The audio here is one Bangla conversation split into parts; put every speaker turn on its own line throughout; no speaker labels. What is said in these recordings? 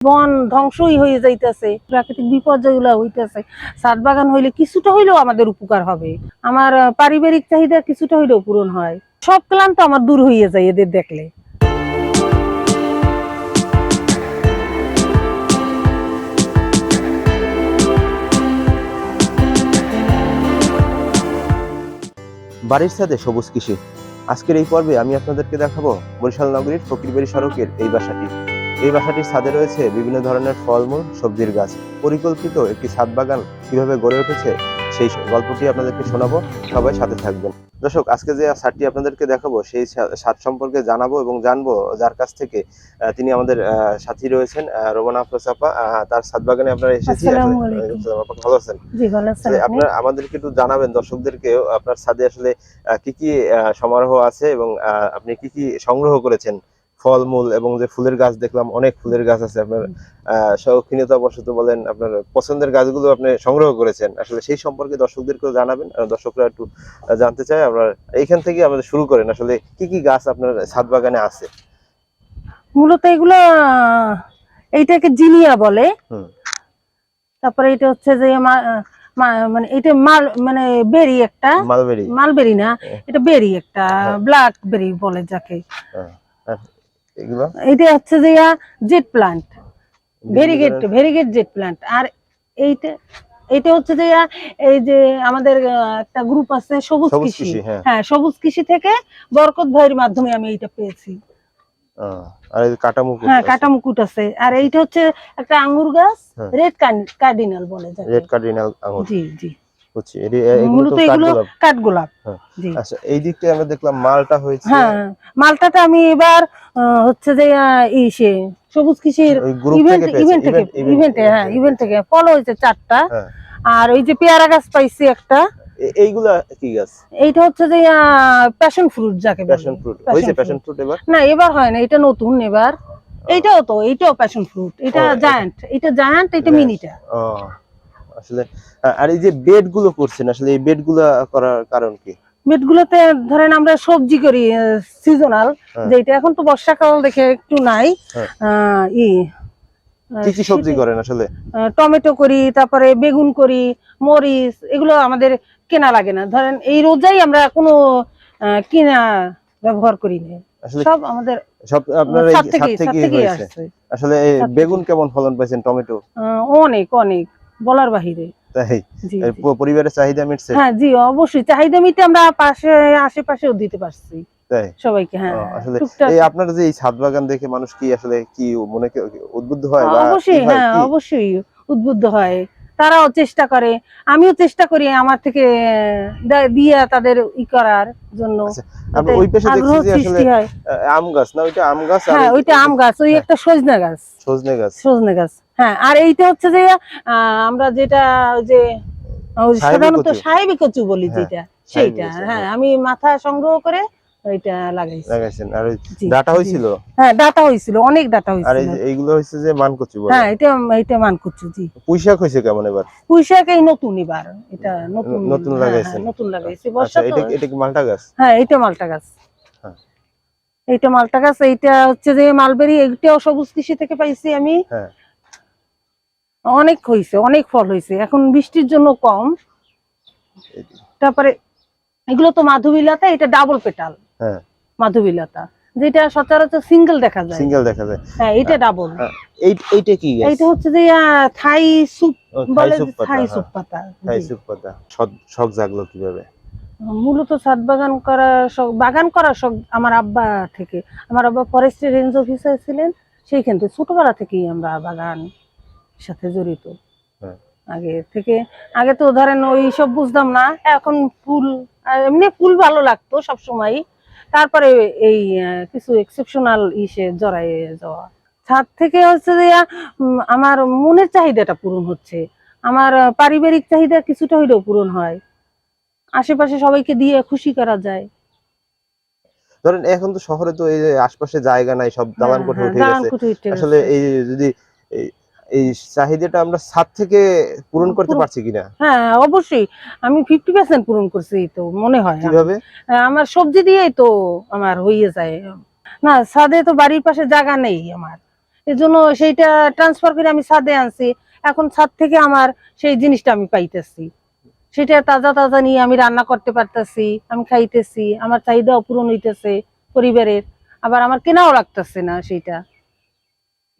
বন ধ্বংসই হয়ে যাইতেছে, প্রাকৃতিক বিপর্যয়গুলা হইতেছে। সাত বাগান হইলে কিছুটা হইলেও আমাদের উপকার হবে। আমার পারিবারিক চাহিদা কিছুটা হইলেও পূরণ হয়। সব ক্লান্ত আমার দূর হয়ে যায় এদের দেখলে।
বাড়ির সাথে সবুজ কৃষি আজকের এই পর্বে আমি আপনাদেরকে দেখাবো বরিশাল নগরীর ফকিরবাড়ি সড়কের এই বাসাটি। এই বাসাটির ছাদে রয়েছে বিভিন্ন ধরনের ফলমূল সবজির গাছ। পরিকল্পিত একটি ছাদ বাগান কীভাবে গড়ে উঠেছে সেই গল্পটি আপনাদেরকে শোনাবো। সবাই সাথে থাকবেন। দর্শক আজকে যে ছাদটি আপনাদেরকে দেখাবো সেই ছাদ সম্পর্কে জানাব এবং জানব যার কাছ থেকে তিনি আমাদের আহ, সাথী রয়েছেন রোমানা আফরোসাপা তার ছাদ বাগানে আপনারা এসেছি। ভালো আছেন? আপনার আমাদেরকে একটু জানাবেন দর্শকদেরকে আপনার ছাদে আসলে কি কি আহ, সমারোহ আছে এবং আহ, আপনি কি কি সংগ্রহ করেছেন? ফলমূল এবং যে ফুলের গাছ দেখলাম অনেক ফুলের গাছ আছে আপনার শৌখিনতা বশত বলেন আপনার পছন্দের গাছগুলো আপনি সংগ্রহ করেছেন। আসলে সেই সম্পর্কে দর্শকদেরকেও জানাবেন আর দর্শকরা একটু জানতে চায়। আপনার এইখান থেকে আমাদের শুরু করেন। আসলে কি কি গাছ আপনার ছাদ বাগানে আছে?
মূলত এগুলো এইটাকে জিনিয়া বলে। তারপরে এটা হচ্ছে যে মানে এটা মাল মানে বেরি একটা।
মালবেরি।
মালবেরি না এটা বেরি একটা
হ্যাঁ।
ব্ল্যাক বেরি বলে যাকে।
এগুলো?
এটা হচ্ছে যে jade plant variegate variegate jade plant আর এইটা এইটা হচ্ছে যে এই যে আমাদের একটা গ্রুপ আছে সবুজ কৃষি।
হ্যাঁ।
হ্যাঁ সবুজ কৃষি থেকে বরকত ভাইয়ের মাধ্যমে আমি এইটা পেয়েছি।
আর এই কাটা মুকুট
হ্যাঁ কাটা মুকুট আছে। আর এইটা হচ্ছে একটা আঙ্গুর গাছ
হ্যাঁ।
রেড কার্ডিনাল বলে যাকে।
রেড কার্ডিনাল
জি জি।
এটি- এগুলো তো
এগুলো
কাঠগোলাপ হ্যাঁ। আচ্ছা এই দিকটায় আমরা দেখলাম মালটা হয়েছে।
হ্যাঁ মালটাটা আমি এবার হচ্ছে যে ইসে সবুজ কৃষির ইভেন্ট
থেকে
ইভেন্ট থেকে
ইভেন্টে
হ্যাঁ ইভেন্ট থেকে। ফল হয়েছে চারটা।
হ্যাঁ।
আর ওই যে পেয়ারা গাছ পাইছি একটা।
এইগুলা কি গাছ?
এইটা হচ্ছে যে প্যাশন ফ্রুট যাকে
প্যাশন ফ্রুট
Passion
হয়েছে প্যাশন ফ্রুট এবার?
না এবার হয় না এটা নতুন এবার। এইটাও তো এইটাও প্যাশন ফ্রুট এটা জায়ান্ট এটা জায়ান্ট এটা মিনিটা
আসলে আর এই যে বেডগুলো করছেন আসলে এই বেডগুলা করার কারণ কি?
বেডগুলোতে ধরেন আমরা সবজি করি সিজনাল
হ্যাঁ।
যেটা এখন তো বর্ষাকাল দেখে একটু নাই।
হ্যাঁ।
ই
কি কি সবজি করেন আসলে?
টমেটো করি তারপরে বেগুন করি মরিচ এগুলো আমাদের কেনা লাগে না। ধরেন এই রোজাই আমরা কোনো কিনা ব্যবহার করি না।
আসলে
সব আমাদের
সব আপনার
ছাদ থেকেই
হয়েছে।
আসছে।
আসলে
থেকে।
বেগুন কেমন ফলন পাইছেন টমেটো?
অনেক অনেক। বলার বাহিরে।
তাই পরিবারের চাহিদা মিটছে?
হ্যাঁ জি অবশ্যই। চাহিদা মিটে আমরা পাশে আশেপাশেও দিতে পারছি। সবাইকে হ্যাঁ
আসলে এই আপনার যে এই ছাদ বাগান দেখে মানুষ কি আসলে কি মনে উদ্বুদ্ধ হয়
অবশ্যই
হ্যাঁ
অবশ্যই উদ্বুদ্ধ হয়। তারাও চেষ্টা করে। আমিও চেষ্টা করি আমার থেকে দিয়ে তাদের ই করার জন্য।
আচ্ছা, ওই পাশে দেখছি যে আসলে
সৃষ্টি হয়।
আহ, আম গাছ না ওইটা আম গাছ আর
হ্যাঁ ওইটা আম গাছ ওই
হ্যাঁ।
একটা সজনে গাছ।
সজনে গাছ।
সজনে গাছ। হ্যাঁ আর এইটা হচ্ছে যে আহ, আমরা যেটা যে সাধারণত। সাহেবি কচু বলি
হ্যাঁ,
যেটা সেইটা। হ্যাঁ। আমি মাথা সংগ্রহ করে ওইটা লাগাইছি।
লাগাইছেন। আর ডাটা
হ্যাঁ ডাটা অনেক ডাটা
আর এই এইগুলো হচ্ছে যে মানকচু বলে?
হ্যাঁ এটা এটা মান জি।
পুঁইশাক হয়েছে কেমন এবার?
পুঁইশাক এই নতুন এবার এটা নতুন
নতুন লাগাইছেন।
নতুন লাগাইছি। বর্ষা
এটা এটা কি মালটা গাছ?
হ্যাঁ এইটা মালটা গাছ।
হ্যাঁ।
এইটা মালটা গাছ এইটা হচ্ছে যে মালবেরি এইটাও সবুজ কৃষি থেকে পাইছি আমি।
হ্যাঁ।
অনেক হয়েছে অনেক ফল হয়েছে এখন বৃষ্টির জন্য কম। তারপরে এগুলো তো মাধবীলতা এটা ডাবল পেটাল
হ্যাঁ।
মাধবীলতা যেটা সচরাচর সিঙ্গেল দেখা যায়।
সিঙ্গেল দেখা যায়।
হ্যাঁ এটা ডাবল
হ্যাঁ, এইটা কি
এইটা হচ্ছে যে থাই স্যুপ বলে থাই
হ্যাঁ,
স্যুপ পাতা
থাই। সুপ পাতা। শখ- জাগলো কীভাবে?
মূলত ছাদ বাগান করা বাগান করার শখ আমার আব্বা থেকে। আমার আব্বা ফরেস্ট রেঞ্জ অফিসার ছিলেন সেইখান থেকে ছোটবেলা থেকেই আমরা বাগান সাথে জড়িত।
হ্যাঁ।
আগে থেকে আগে তো ধরেন ওই সব বুঝতাম না এখন ফুল এমনি ফুল ভালো লাগতো সব সময় তারপরে এই কিছু এক্সেপশনাল ইসে জড়াই যাওয়া। ছাদ থেকে হচ্ছে যে আমার মনের চাহিদাটা পূরণ হচ্ছে। আমার পারিবারিক চাহিদা কিছুটা হইলেও পূরণ হয়। আশেপাশে সবাইকে দিয়ে খুশি করা যায়।
ধরেন এখন তো শহরে তো এই যে আশপাশে জায়গা নাই সব দালান
হ্যাঁ,
কোঠা
হ্যাঁ,
উঠে গেছে। আসলে এই যদি এই- চাহিদাটা আমরা ছাদ থেকে পূরণ করতে পারছি কিনা?
হ্যাঁ অবশ্যই। আমি ফিফটি পার্সেন্ট পূরণ করছি তো মনে হয়।
কীভাবে?
আমার সবজি দিয়েই তো আমার হয়ে যায়। না ছাদে তো বাড়ির পাশে জায়গা নেই আমার। এজন্য সেইটা ট্রান্সফার করে আমি ছাদে আনছি। এখন ছাদ থেকে আমার সেই জিনিসটা আমি পাইতেছি। সেটা তাজা তাজা নিয়ে আমি রান্না করতে পারতেছি আমি খাইতেছি আমার চাহিদাও পূরণ হইতেছে পরিবারের। আবার আমার কেনাও লাগতেছে না সেইটা।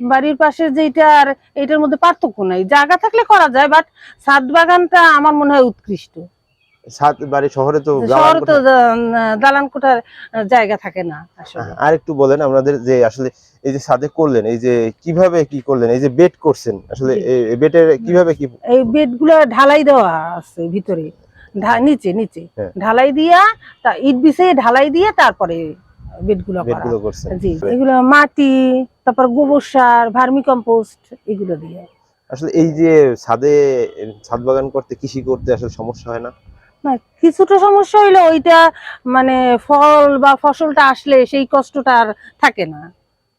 বাড়ির পাশে যেটা আর এটার মধ্যে পার্থক্য নাই। জায়গা থাকলে করা যায় বাট ছাদ বাগানটা আমার মনে হয় উৎকৃষ্ট।
বাড়ি শহরে তো
শহর তো দালান কোঠার জায়গা থাকে না
আর একটু বলেন আমাদের যে আসলে এই যে ছাদে করলেন এই যে কীভাবে কি করলেন এই যে বেড করছেন আসলে এই বেডের কীভাবে কি
এই বেড ঢালাই দেওয়া আছে ভিতরে। নিচে নিচে।
হ্যাঁ।
ঢালাই দিয়া তা ইট বিছে ঢালাই দিয়ে তারপরে বেডগুলো
বেড
করা।
গুলো করছেন।
জি এগুলো মাটি তারপর গোবর সার ভার্মি কম্পোস্ট এগুলো দিয়ে।
আসলে এই যে ছাদে ছাদ বাগান করতে কৃষি করতে আসলে সমস্যা হয় না?
না কিছুটা সমস্যা হইলে ওইটা মানে ফল বা ফসলটা আসলে সেই কষ্টটা আর থাকে না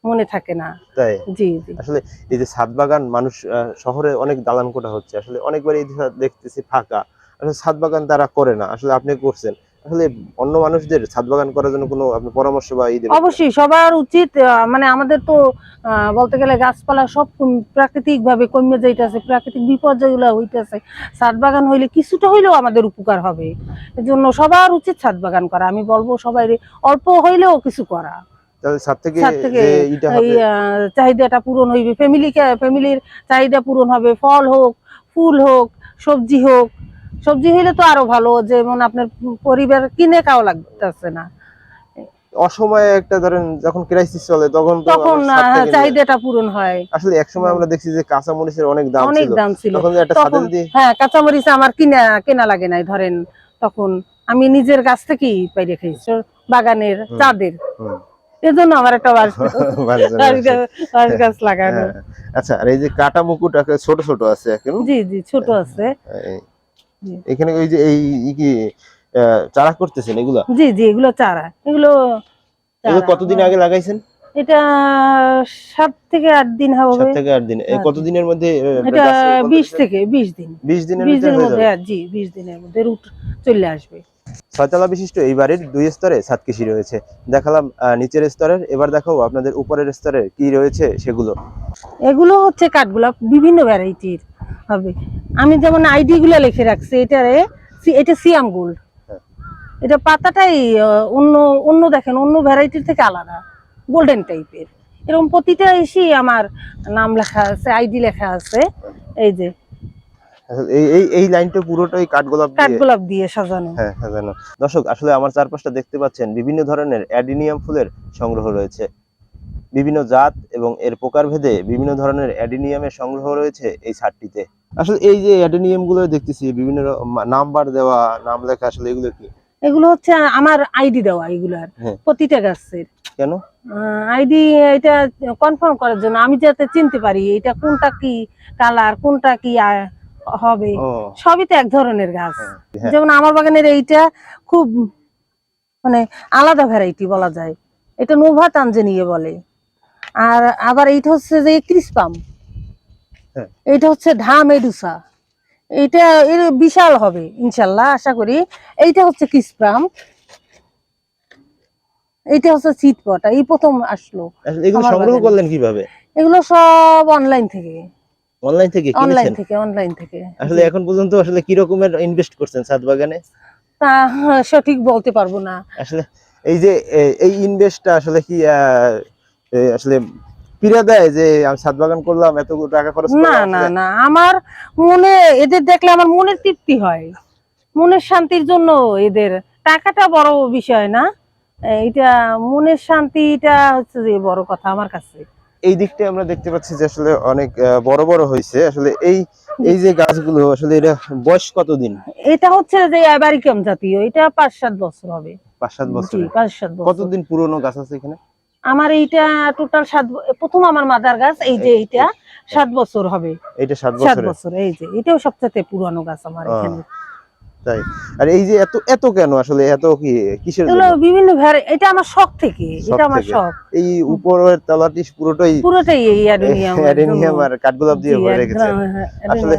মনে থাকে না।
তাই?
জি জি।
আসলে এই যে ছাদ বাগান মানুষ শহরে অনেক দালান কোটা হচ্ছে। আসলে অনেকবার এই দেখতেছি ফাঁকা। আসলে ছাদ বাগান তারা করে না। আসলে আপনি করছেন। আসলে অন্য মানুষদের ছাদ বাগান করার জন্য কোনো আপনি পরামর্শ বা ই দেবেন?
অবশ্যই সবার উচিত মানে আমাদের তো বলতে গেলে গাছপালা সব প্রাকৃতিক ভাবে কমে যাইতেছে প্রাকৃতিক বিপর্যয়গুলো হইতেছে। ছাদ বাগান হইলে কিছুটা হইলেও আমাদের উপকার হবে। এজন্য সবার উচিত ছাদ বাগান করা। আমি বলব সবাই অল্প হইলেও কিছু করা।
তাহলে
এই চাহিদাটা পূরণ হইবে। ফ্যামিলিকে ফ্যামিলির চাহিদা পূরণ হবে। ফল হোক ফুল হোক সবজি হোক সবজি হইলে তো আরও ভালো যেমন আপনার পরিবার কিনে খাওয়া লাগতেছে না
অসময়ে একটা ধরেন যখন ক্রাইসিস চলে তখন
তখন চাহিদাটা পূরণ হয়
আসলে একসময় আমরা দেখছি যে কাঁচা মরিচের অনেক দাম
অনেক দাম ছিল
তখন একটা ছাদে
তখন
যদি
হ্যাঁ কাঁচামরিচ আমার কিনা কেনা লাগে নাই ধরেন তখন আমি নিজের গাছ থেকেই পাইরে খাইছি বাগানের চাঁদের। এজন্য আমার একটা
আছে।
গাছ- লাগানো
হ্যাঁ। আচ্ছা আর এই যে কাটা মুকুট ছোট ছোট আছে এখন
জি জি ছোট আছে
এই-
জি।
এখানে ওই যে এই কি আহ, চারা করতেছেন এগুলা?
জি জি এগুলো চারা। এগুলো
এগুলো কতদিন
হ্যাঁ।
আগে লাগাইছেন?
এটা সাত থেকে আট দিন
সাত
হবে
থেকে আট দিন।
হ্যাঁ।
মধ্যে
এটা বিশ থেকে বিশ দিন।
বিশ দিনের
মধ্যে জি বিশ দিনের মধ্যে রুট চলে আসবে।
ছয়তলা বিশিষ্ট এই বাড়ির দুই স্তরে রয়েছে। দেখালাম নিচের স্তরের। এবার দেখাবো আপনাদের উপরের স্তরে কি রয়েছে সেগুলো।
এগুলো হচ্ছে কাঠগুলা বিভিন্ন ভ্যারাইটির হবে। আমি যেমন আইডি গুলা লিখে রাখছি এটারে এটা সিয়াম গোল্ড।
হ্যাঁ।
এটা পাতাটাই অন্য অন্য দেখেন অন্য ভ্যারাইটির থেকে আলাদা। গোল্ডেন টাইপের এরকম প্রতিটা এসি আমার নাম লেখা আছে আইডি লেখা আছে। এই যে।
এই এই এই লাইনটা পুরোটাই কাঠগোলাপ দিয়ে?
কাঠগোলাপ দিয়ে সাজানো।
হ্যাঁ সাজানো। দর্শক আসলে আমার চারপাশটা দেখতে পাচ্ছেন বিভিন্ন ধরনের অ্যাডিনিয়াম ফুলের সংগ্রহ রয়েছে। বিভিন্ন জাত এবং এর প্রকারভেদে বিভিন্ন ধরনের অ্যাডিনিয়ামের সংগ্রহ রয়েছে এই ছাদটিতে। আসলে এই যে দেখতেছি বিভিন্ন নাম্বার দেওয়া নাম লেখা আসলে এগুলো কি?
এগুলো হচ্ছে আমার আইডি দেওয়া এগুলার
হ্যাঁ।
প্রতিটা গাছের।
কেন?
আইডি এটা কনফার্ম করার জন্য। আমি যাতে চিনতে পারি এটা কোনটা কি কালার কোনটা কি হবে। সবই তো এক ধরনের গাছ।
হ্যাঁ।
যেমন আমার বাগানের এইটা খুব মানে আলাদা ভ্যারাইটি বলা যায়। এটা নোভা তানজেনিয়ে বলে। আর আবার এইটা হচ্ছে যে ক্রিসপাম
হ্যাঁ।
এইটা হচ্ছে ঢা মেডুসা এইটা এর বিশাল হবে ইনশাল্লাহ আশা করি। এইটা হচ্ছে ক্রিসপাম এইটা হচ্ছে চিটপটা এই প্রথম আসলো।
এগুলো সংগ্রহ করলেন কীভাবে?
এগুলো সব অনলাইন থেকে।
অনলাইন থেকে
অনলাইন থেকে অনলাইন থেকে।
আসলে এখন পর্যন্ত আসলে কি রকমের ইনভেস্ট করছেন ছাদ বাগানে?
তা হ্যাঁ, সঠিক বলতে পারব না।
আসলে এই যে এই ইনভেস্টটা আসলে কি আসলে দেয় যে আমি ছাদ বাগান করলাম এত টাকা খরচ
না না না আমার মনে এদের দেখলে আমার মনের তৃপ্তি হয়। মনের শান্তির জন্য এদের। টাকাটা বড় বিষয় না। এটা মনের শান্তিটা হচ্ছে যে বড় কথা আমার কাছে।
এই দিকটা আমরা দেখতে পাচ্ছি যে আসলে অনেক বড় বড় হয়েছে। আসলে এই এই যে গাছগুলো আসলে এটা বয়স কতদিন?
এটা হচ্ছে যে অ্যাবারিকাম জাতীয়। এটা পাঁচ সাত বছর হবে।
পাঁচ সাত বছর।
পাঁচ সাত বছর।
কতদিন পুরনো গাছ আছে এখানে?
আমার এইটা টোটাল সাত প্রথম আমার মাদার গাছ এই যে এইটা সাত বছর হবে।
এটা সাত
সাত বছর এই যে এটাও সবচেয়ে পুরানো গাছ আমার এখানে।
তাই। আর এই যে এত এত কেন আসলে এত কি কিসের জন্য?
বিভিন্ন ভ্যারাই এটা আমার শখ থেকে এটা আমার শখ।
এই উপরের তলাটি পুরোটাই
পুরোটাই এই অ্যাডেনিয়াম
অ্যাডেনিয়াম আর কাঠগোলাপ দিয়ে ভরে রেখেছে আসলে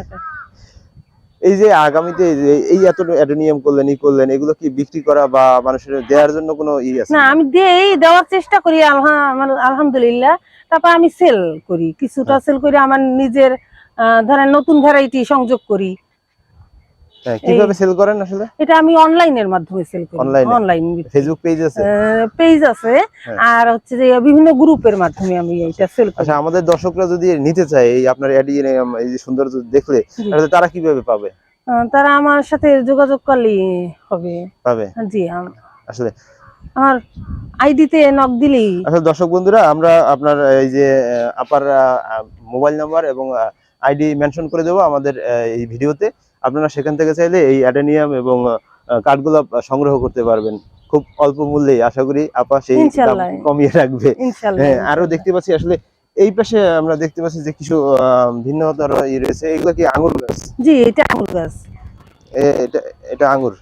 এই যে আগামীতে এই যে- এই এত অ্যাডোনিয়াম করলেন ই করলেন এগুলো কি বিক্রি করা বা মানুষের দেওয়ার জন্য কোনো ই আছে?
না আমি দেই দেওয়ার চেষ্টা করি আলহা- আলহামদুলিল্লাহ। তারপর আমি সেল করি কিছুটা সেল করি আমার নিজের ধরেন নতুন ভ্যারাইটি সংযোগ করি।
হ্যাঁ, কীভাবে সেল করেন আসলে?
এটা আমি অনলাইনের মাধ্যমে সেল করি। অনলাইন
ফেসবুক পেজ আছে?
পেজ আছে।
হ্যাঁ।
আর হচ্ছে যে বিভিন্ন গ্রুপের মাধ্যমে আমি এটা সেল করি।
আচ্ছা আমাদের দর্শকরা যদি নিতে চায় এই আপনার অ্যাডি এই যে সুন্দর দেখলে তাহলে তারা কীভাবে পাবে?
তারা আমার সাথে যোগাযোগ করলেই হবে।
পাবে?
জি
আসলে
আমার আইডিতে নক দিলেই
আসলে দর্শক বন্ধুরা আমরা আপনার এই যে আপার মোবাইল নাম্বার এবং আইডি মেনশন করে দেবো আমাদের এই ভিডিওতে। আপনারা সেখান থেকে চাইলে এই অ্যাডেনিয়াম এবং কাঠগুলো সংগ্রহ করতে পারবেন। খুব অল্প মূল্যে আশা করি আপা সেই দাম কমিয়ে রাখবে। হ্যাঁ আরও দেখতে পাচ্ছি আসলে এই পাশে আমরা দেখতে পাচ্ছি যে কিছু ই রয়েছে। এগুলো কি আঙ্গুর গাছ?
জি এটা আঙুর গাছ।
এটা এটা আঙ্গুর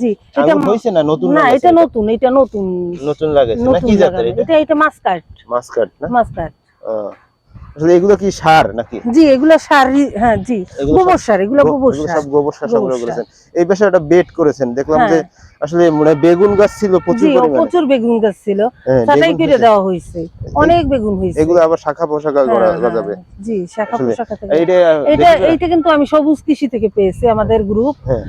জি এটা
না? নতুন
না এটা নতুন এটা নতুন।
নতুন লাগাইছে না? কি জাতের এটা?
এটা এটা মাস্কাট।
মাস্কাট না?
মাস্কাট।
আহ, আসলে এগুলো কি সার নাকি?
জি এগুলো সার হ্যাঁ জি। গোবর সার এগুলো গোবর সার।
সব গোবর সার সংগ্রহ করেছেন। এই পাশে একটা বেড করেছেন। দেখলাম যে
হ্যাঁ।
আসলে মানে বেগুন গাছ ছিল প্রচুর পরিমাণে।
প্রচুর বেগুন গাছ ছিল।
হ্যাঁ,
ছাটাই করে দেওয়া হয়েছে। অনেক বেগুন হয়েছে।
এগুলো আবার শাখা পোশাকা
হ্যাঁ,
করা
হ্যাঁ,
যাবে
জি শাখা পোশাখা থেকে।
এইটা
এটা এইটা কিন্তু আমি সবুজ কৃষি থেকে পেয়েছি আমাদের গ্রুপ
হ্যাঁ।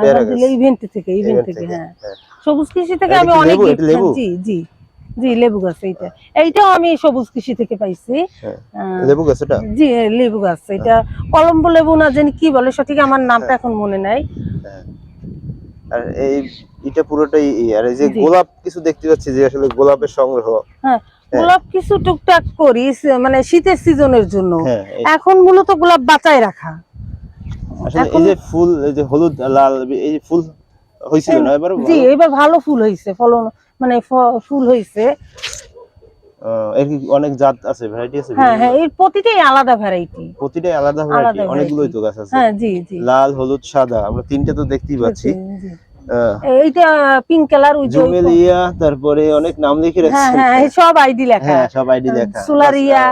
আলহামদুলিল্লাহ ইভেন্ট থেকে ইভেন্ট থেকে হ্যাঁ।
হ্যাঁ।
সবুজ কৃষি থেকে আমি অনেক
এটা?
জি জি। জি লেবু গাছ এইটা। এইটাও আমি সবুজ কৃষি থেকে পাইছি।
হ্যাঁ। লেবু গাছ এটা?
জি লেবু গাছ। এটা কলম্বো লেবু না জানি কি বলে সঠিক আমার নামটা
হ্যাঁ।
এখন মনে নাই।
হ্যাঁ। আর এই এটা পুরোটাই আর এই যে গোলাপ কিছু দেখতে পাচ্ছি যে আসলে গোলাপের সংগ্রহ।
হ্যাঁ। গোলাপ কিছু টুকটাক করি মানে শীতের সিজনের জন্য। এখন মূলত গোলাপ বাঁচায় রাখা।
আসলে এই যে ফুল এই যে হলুদ লাল এই যে ফুল হয়েছিল না এবার
জি এবার ভালো ফুল হয়েছে ফলন মানে ফুল
এর কি অনেক জাত আছে ভ্যারাইটি আছে
হ্যাঁ হ্যাঁ এর প্রতিটাই আলাদা ভ্যারাইটি
প্রতিটাই আলাদা ভ্যারাইটি
আলাদা
অনেকগুলোই তো গাছ আছে।
হ্যাঁ জি জি।
লাল হলুদ সাদা আমরা তিনটে তো দেখতেই পাচ্ছি।
এইটা পিঙ্ক কালার ওই
জুমেলিয়া তারপরে অনেক নাম লিখে
হ্যাঁ হ্যাঁ সব আইডি লেখা।
হ্যাঁ সব আইডি লেখা।
সুলারিয়া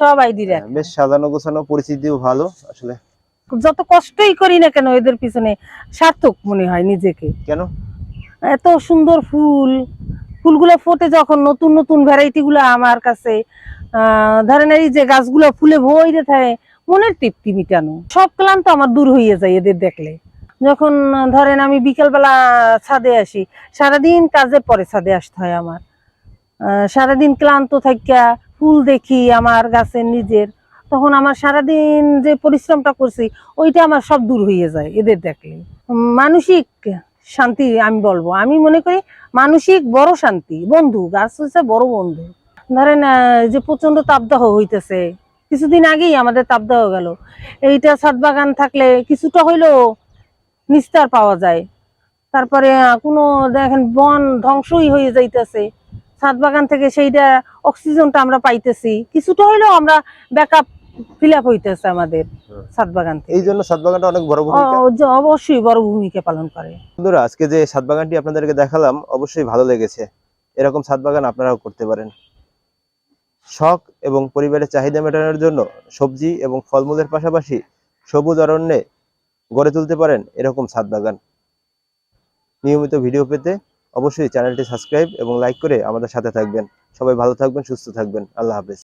সব আইডি লেখা।
বেশ সাজানো গোছানো পরিচিতিও ভালো আসলে।
যত কষ্টই করি না কেন এদের পিছনে সার্থক মনে হয় নিজেকে।
কেন?
এত সুন্দর ফুল ফুলগুলো ফোটে যখন নতুন নতুন ভ্যারাইটি আমার কাছে ধরেন এই যে গাছগুলো ফুলে ভরে থাকে, মনের তৃপ্তি মিটানো। সব ক্লান্ত আমার দূর হয়ে যায় এদের দেখলে। যখন ধরেন আমি বিকেলবেলা ছাদে আসি, সারাদিন কাজের পরে ছাদে আসতে হয় আমার। সারাদিন ক্লান্ত থাকিয়া ফুল দেখি আমার গাছের নিজের। তখন আমার সারাদিন যে পরিশ্রমটা করছি, ওইটা আমার সব দূর হয়ে যায় এদের দেখলে। মানসিক শান্তি আমি বলব। আমি মনে করি মানসিক বড় শান্তি, বন্ধু, গাছ হচ্ছে বড় বন্ধু। ধরেন যে প্রচণ্ড তাপদাহ হইতেছে, কিছুদিন আগেই আমাদের তাপদাহ গেল। এইটা ছাদ বাগান থাকলে কিছুটা হইলেও নিস্তার পাওয়া যায়। তারপরে কোনো দেখেন বন ধ্বংসই হয়ে যাইতেছে। ছাদ বাগান থেকে সেইটা অক্সিজেনটা আমরা পাইতেছি। কিছুটা হইলেও আমরা ব্যাকআপ ফিল আপ হইতেছে আমাদের। বাগান থেকে।
এই জন্য সাত বাগানটা অনেক বড় ভূমিকা।
অবশ্যই বড় ভূমিকা পালন করে।
বন্ধুরা আজকে যে বাগানটি আপনাদেরকে দেখালাম অবশ্যই ভালো লেগেছে। এরকম বাগান আপনারাও করতে পারেন। শখ এবং পরিবারের চাহিদা মেটানোর জন্য সবজি এবং ফলমূলের পাশাপাশি সবুজ অরণ্যে গড়ে তুলতে পারেন এরকম ছাদ বাগান নিয়মিত ভিডিও পেতে অবশ্যই চ্যানেলটি সাবস্ক্রাইব এবং লাইক করে আমাদের সাথে থাকবেন। সবাই ভালো থাকবেন সুস্থ থাকবেন। আল্লাহ হাফেজ।